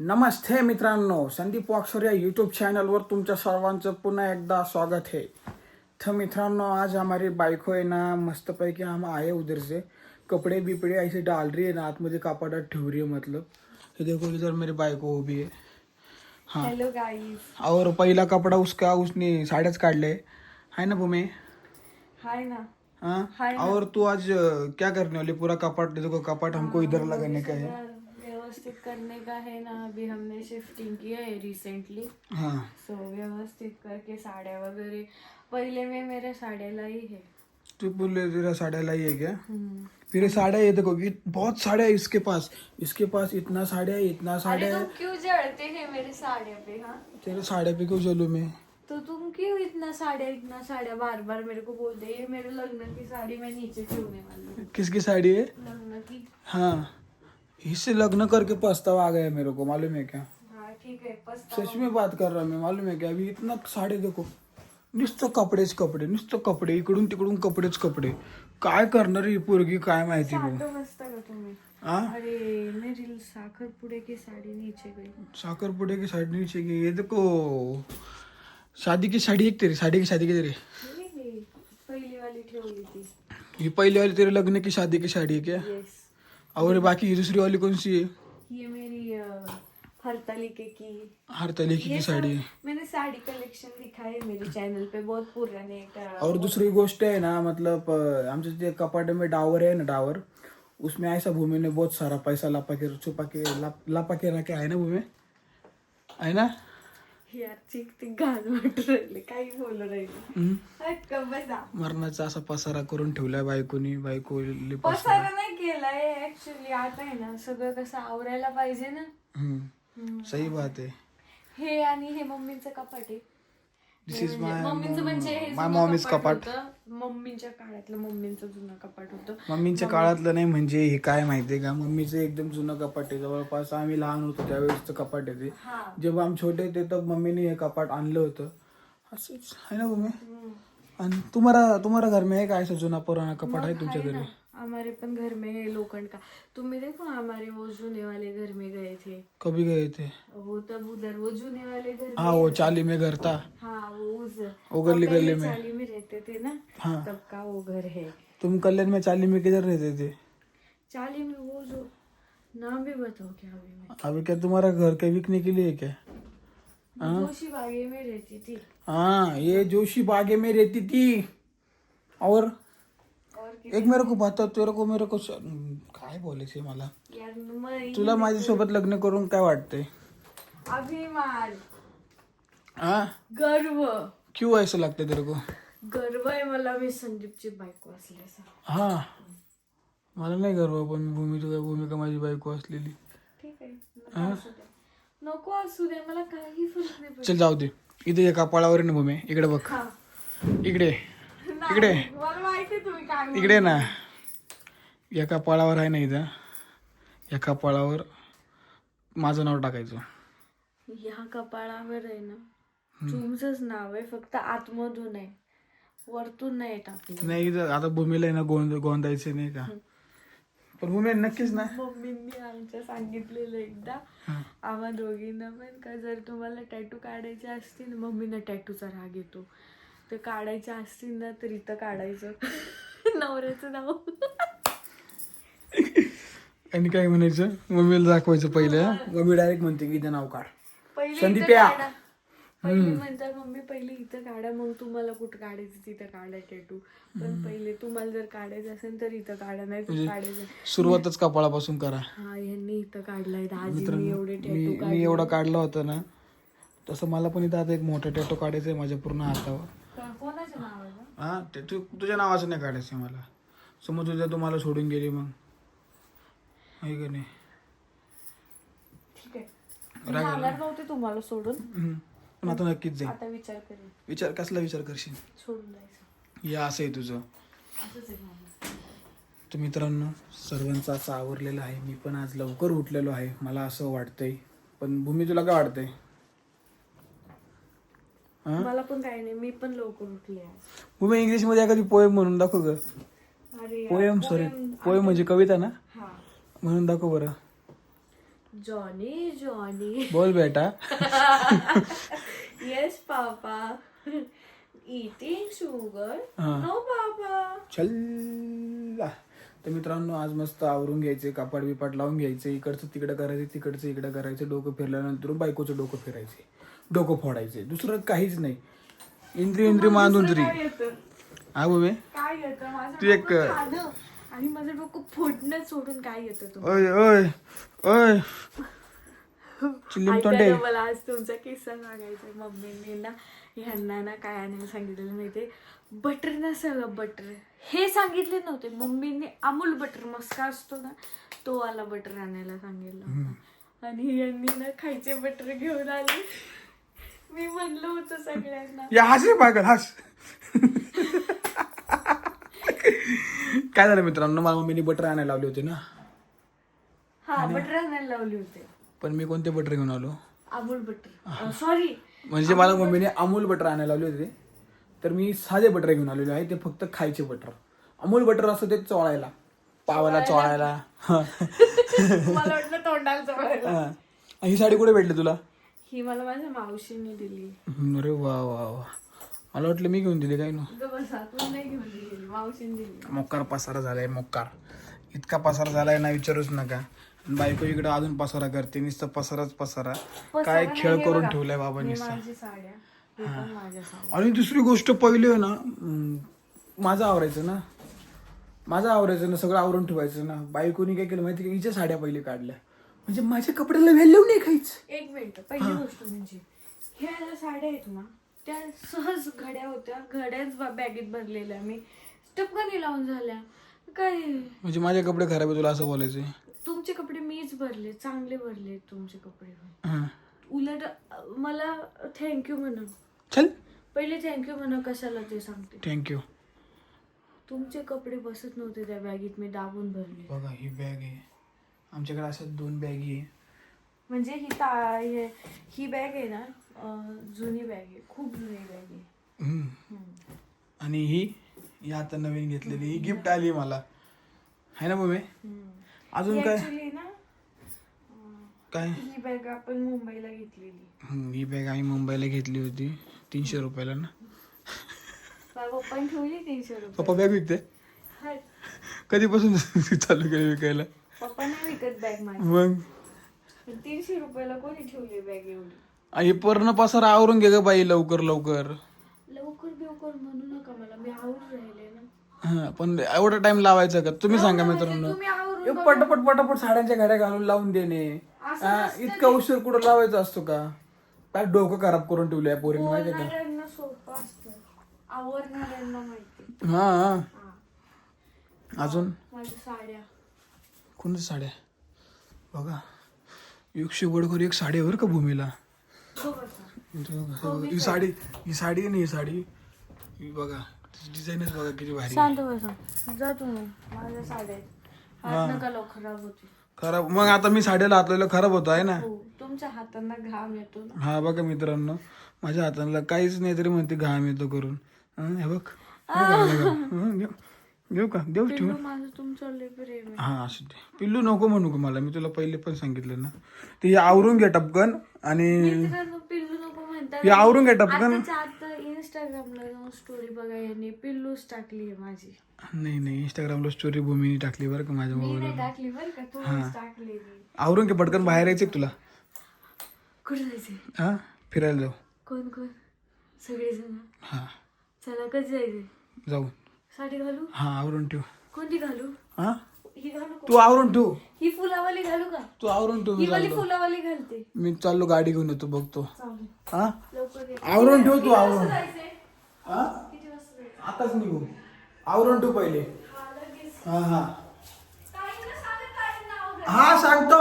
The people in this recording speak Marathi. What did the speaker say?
नमस्ते मित्रांनो संदीप वाक्षर या यूट्यूब चॅनलवर तुमच्या सर्वांचं पुन्हा एकदा स्वागत है तर मित्रांनो आज हमारी बाइको है ना मस्तपैकी हम आए उधर से. कपड़े बिपड़े ऐसे डाल रही है ना आतमध्ये कपाटात ठेव रही है मतलब. ये देखो इधर मेरी बाइको उभी है. हाँ. हेलो गाइस और पहिला कपड़ा उसका उसने साड्याच काढले. है ना भूमि? हाय ना. हाँ। और तू आज क्या करने वाली? पूरा कपाट देखो कपाट हमको इधर लगाने का है. व्यवस्थित करने का है ना अभी हमने शिफ्टिंग किया है रिसेंटली हाँ। सो व्यवस्थित करके साड्या वगैरह पहले में मेरे साड्याला ही है. तू बोले तेरा साड़ा लाई है क्या? हम्म। फिर ये ये देखो बहुत साड़ियाँ है इसके पास. इसके पास इतना साड़ियाँ है इतना अरे है. क्यों जड़ते हैं मेरे साड़िया पे हाँ? तेरे साड़िया पे क्यों चलूँ मैं? तो तुम क्यों इतना साड़िया इतना साड़िया? बार बार मेरे को बोलते ये मेरे लग्न की साड़ी मैं नीचे छूने वाली किसकी साड़ी है? लग्न की। हाँ। इससे लग्न करके पछतावा आ गया मेरे को मालूम है क्या? हाँ ठीक है सच में बात कर रहा मैं मालूम है क्या? अभी इतना साडे देखो नुसतं कपडेच कपडे नुसतं कपडे इकडून तिकडून कपडेच कपडे। काय करणार ही पोरगी काय माहिती तुम्ही? हाँ अरे साखर पुड़े की साड़ी नीचे गई साकर पुडे की साड़ी नीचे की ये देखो। शादी की साड़ी एक तेरी साड़ी की शादी की तेरी। पहली वाली ठेवली थी ये पहले वाली तेरे लग्न की शादी की साड़ी है क्या? और बाकी दूसरी वाली कौन सी है ये मेरी हरतालिके की. हर तरीके ये की सब साड़ी. है मैंने साड़ी कलेक्शन दिखाए है मेरे चैनल पे बहुत पुराने का और दूसरी गोष्ट है ना मतलब अ, आमचे जे कपाटे में डावर है ना डावर उसमें ऐसा भूमि ने बहुत सारा पैसा लापा के छुपा के लाप, लापा के रखे आहे ना भूमि? है ना? यार चिक ती घाण वाटू राहिले काही बोलू राहिले. हम्म. हट गप्प बसा. मरणाचा असा पसारा करून ठेवलाय बायकोनी बायको पसारा. नाही केलाय ऍक्च्युली आता आहे ना सगळं कसं आवरायला पाहिजे ना. सही बात है हे आणि हे मम्मीचं कपाट आहे. दिस इज माय मम्मीचं म्हणजे हे माय जुनं मॉमीज कपाट होतं. मम्मीच्या काळातलं मम्मींचं जुनं कपाट होतं. मम्मीच्या काळातलं नाही म्हणजे हे काय माहितीये का? मम्मीचं एकदम जुनं कपाट आहे. जवळपास आम्ही लहान होतो त्यावेळेसचं कपाट आहे ते. हा. जेव्हा आम्ही छोटे होते तर मम्मीने हे कपाट आणलं होतं. असंच आहे ना मम्मी? हम्म. आणि तुम्हाला तुम्हाला घर में है का ऐसा जुना पुराना कपाट है तुमच्या घरी? हमारे पण घर में है लोखंड का. तुम्ही देखो हमारे वो जूने वाले घर में गए थे. कभी गए थे? वो तब उधर वो जूने वाले घर हाँ वो चाली में घर था. हाँ वो उस वो गली गली में. चाली में रहते थे ना? हाँ. तब का वो घर है. तुम कल्याण में चाली में किधर रहते थे? चाली में वो जो नाम भी बताओ क्या अभी मैं? अभी क्या तुम्हारा घर के बिकने के लिए है? क्या जोशी बागे में रहती थी. हाँ ये जोशी बागे में रहती थी. और? कि- एक मेरे को बता तेरे को मेरे को काय बोलायचे मला? तुला माझ्यासोबत लग्न करून काय वाटतंय? अभिमान. हा गर्व. क्यों ऐसा लगता तेरे को? गर्व आहे मला मी संदीपची बायको असल्याचा हा. मला नाही गर्व पण भूमी तुझ्या भूमिका माझी बायको असलेली. ठीक आहे. नको असू दे. मला काही फरक नाही चल जाऊ दे. इथे एका पळावर आहे ना भूमी इकडे बघ. इकडे. इकडे. इकडे ना. एका पळावर आहे ना इथं. एका पळावर माझं नाव टाकायचं. ह्या कपाळावर आहे ना. तुमचंच नाव आहे फक्त आतमधून आहे. वरतून नाही टाकलं. नाही इथं आता भूमीला आहे ना गोंद गोंदायचं नाही का? पण भूमी नक्कीच ना. मम्मींनी आमच्या सांगितलेलं एकदा. आम्हा दोघींना पण का जर तुम्हाला टॅटू काढायचे असतील मम्मीनं टॅटूचा राग येतो. तर काढायचे असतील ना तर इथं काढायचं. नवऱ्याचं नाव. आणि काय म्हणायचं? मम्मीला दाखवायचं पहिलं? मम्मी डायरेक्ट म्हणते की इथं नाव काढ. पहिले इथं संदीप्या. काढा. पहिले म्हणतात मम्मी पहिले इथं काढा मग तुम्हाला कुठं काढायचं तिथं काढा टॅटू पण पहिले तुम्हाला जर काढायचं असेल तर इथं काढा नाही तर काढायचं. सुरुवातच कपाळापासून करा. हा यांनी इथं काढलाय दाजींनी एवढे मी टॅटू मी एवढं काढलं. होतं ना तसं मला पण इथं आता एक मोठा टॅटो काढायचा आहे माझ्या पूर्ण हातावर. हा ते तू तुझ्या नावाचं नाही काढायचं आहे मला. समज उद्या तुम्हाला सोडून गेली मग. आहे का नाही? ठीक आहे. मी जाणार नव्हते तुम्हाला सोडून. हम्म. पण आता नक्कीच जाईल. आता विचार करेन. विचार कसला विचार करशील? सोडून जायचं या असं आहे तुझं. असंच आहे माझं. तर मित्रांनो सर्वांचं असं आवरलेलं आहे. मी पण आज लवकर उठलेलो आहे. मला असं वाटतंय. पण भूमी तुला काय वाटतंय? मला पण काही नाही मी पण लवकर उठले आज. भूमी इंग्लिशमध्ये एखादी पोएम म्हणून दाखव ग. पोएम सॉरी पोएम म्हणजे कविता ना? हा. म्हणून दाखव बरं. Johnny Johnny. बोल बेटा. Yes papa. इटिंग शुगर हा. No papa. चल. तर मित्रांनो आज मस्त आवरून घ्यायचे कापड बिपाट लावून घ्यायचे इकडचं तिकडं करायचं तिकडचं इकडं करायचं डोकं फिरल्यानंतर बायकोचं डोकं फिरायचे. डोकं फोडायचे दुसरं काहीच नाही. इंद्री इंद्री येतं? हा बाबे? काय येतं? माझं तू एक- आणि माझं डोकं फोडणं सोडून काय येतं ओय ओय ओय. चिल्लीम ऐका तोंडे ना, मला आज तुमचा किस्सा सांगायचा. मम्मीने ना ह्यांना ना काय आणायला सांगितलेलं माहितीये? बटर ना सगळं बटर. हे सांगितले नव्हते. मम्मीने अमूल बटर मस्का असतो ना तो वाला बटर आणायला सांगितलं. आणि यांनी ना खायचे बटर घेऊन आले. मी म्हणलं होतं सगळ्यांना. या हस पागल हस. काय झालं मित्रांनो? मला मम्मीने बटर आणायला लावले होते ना. हा बटर आणायला लावले होते. पण मी कोणते बटर घेऊन आलो? अमूल बटर सॉरी म्हणजे मला मम्मीने अमूल बटर आणायला लावले होते. तर मी साधे बटर घेऊन आलेलो आहे ते फक्त खायचे बटर अमूल बटर असतं ते चोळायला. पावाला चोळायला. मला वाटलं तोंडाला हा. ही साडी कुठे भेटली तुला? ही मला माझ्या मावशीने दिली. अरे वा वा वा. मला वाटलं मी घेऊन दिली काय ना? ग बसा तू नाही घेऊन दिली. मावशीने दिली. मोकार पसारा झालाय मोकार. इतका पसारा झालाय ना विचारूच नका. बायको इकडे अजून पसारा करते नुसतं पसाराच पसारा. काय खेळ करून ठेवलाय बाबा नुसता. माझी साड्या हे पण माझ्या साड्या. आणि दुसरी गोष्ट पहिली आहे ना अं, माझं आवरायचं ना. माझं आवरायचं ना सगळं आवरून ठेवायचं ना. बायकोनी काय केलं माहिती का? हिच्या साड्या पहिले काढल्या. म्हणजे माझ्या कपड्याला व्हॅल्यू नाही काहीच. एक मिनिट पहिली गोष्ट म्हणजे ह्या ज्या साड्या आहेत ना त्या सहज घड्या होत्या घड्याच बा- बॅगेत भरलेल्या मी टपकानी लावून झाल्या. काय? म्हणजे माझे कपडे खराब आहे तुला असं बोलायचंय? तुमचे कपडे मीच भरले चांगले भरले तुमचे कपडे. हां. उलट अ, मला थँक्यू म्हणा. चल. पहिले थँक्यू म्हणा कशाला ते सांगते. थँक्यू तुमचे कपडे बसत नव्हते त्या बॅगेत मी दाबून भरले. बघा ही बॅग आहे. आमच्याकडे अशा दोन बॅगी आहे. म्हणजे ही ता हे- ही बॅग आहे ना अं, जुनी बॅग आहे खूप जुनी बॅग आहे. हम्म. हम्म. आणि ही ही आता नवीन घेतलेली ही गिफ्ट आली मला. है ना मम्मी? हम्म. अजून ही काय? actually ना अं, काय ही बॅग आपण मुंबईला घेतलेली. हम्म, ही बॅग आम्ही मुंबईला घेतली होती तीनशे रुपयाला ना. पप्पाने ठेवली तीनशे रुपये. पप्पा बॅग विकते. कधीपासून चालू केलं विकायला? पप्पा नाही विकत बॅग माझी. मग? पण तीनशे रुपयाला कोणी ठेवली बॅग एवढी? हे पूर्ण पसारा आवरून घे ग बाई लवकर लवकर. लवकर बिवकर म्हणू नका मला मी आवरून राहिले ना. हा, पण एवढा टाइम लावायचा का? तुम्ही सांगा मित्रांनो. तुम्ही आवरून हे पटापट पटापट साड्यांच्या घड्या घालून लावून देणे हा, इतका उशीर कुठं लावायचा असतो का? काय डोकं खराब करून ठेवलंय पोरीने माहिती का? बोलणाऱ्यांना सोपं असतं. आवरणाऱ्यांना माहिती हा हा. हा. अजून? माझ्या साड्या. कोणत्या साड्या? बघा. एकशे वडकर एक साडी बरं का भूमीला? हो ही साडी ही साडी आहे ना ही साडी? ही बघा. डिझाईनच बघा किती भारी. आहे. शांत बसा. जा तुम्ही. माझ्या साड्या आहेत. हात नका लव खराब होते खराब. मग आता मी साडीला हातलेलं खराब होतं आहे ना? हो तुमच्या हातांना घाम येतो ना. हा बघा मित्रांनो. माझ्या हाताला काहीच नाही तरी म्हणते घाम येतो करून. हं, हे बघ. हे बघ, हे बघ. हं, घेऊ घेऊ का? देऊ ठेव. पिल्लू माझं तुमचं लय प्रेम आहे. हा असू दे. पिल्लू नको म्हणू का मला. मी तुला पहिले पण सांगितलं ना. ते आवरून घे टपकन आणि मित्रांनो पिल्लू नको म्हणतात हे आवरून घे टपकन. आताच्या आता इंस्टाग्रामला जाऊन स्टोरी बघा यांनी. पिल्लूच टाकली आहे माझी. नाही नाही. इंस्टाग्रामला स्टोरी भूमीने टाकली बरं का माझ्या मी मोबाईल नाही टाकली बरं का? तुम्हीच टाकलेली आवरून घे पटकन. बाहेर यायचं का तुला? कुठे जायचंय? हा? फिरायला जाऊ. कोण कोण? सगळेजण? हा. चला कधी जायचंय? जाऊ. साडी घालू? हा आवरून ठेव. कोणती घालू? हा? ही घालू का? तू आवरून ठेव. ही फुलावाली घालू का? तू आवरून ठेव मी ही वाली चाललो फुलावाली घालते. मी चाललो गाडी घेऊन येतो बघतो. चालेल. हा? लवकर ये. आवरून ठेव तू आवरून. हा? किती वाजता? आताच निघू. आवरून ठेव पहिले. हा हा हा. हा सांगतो.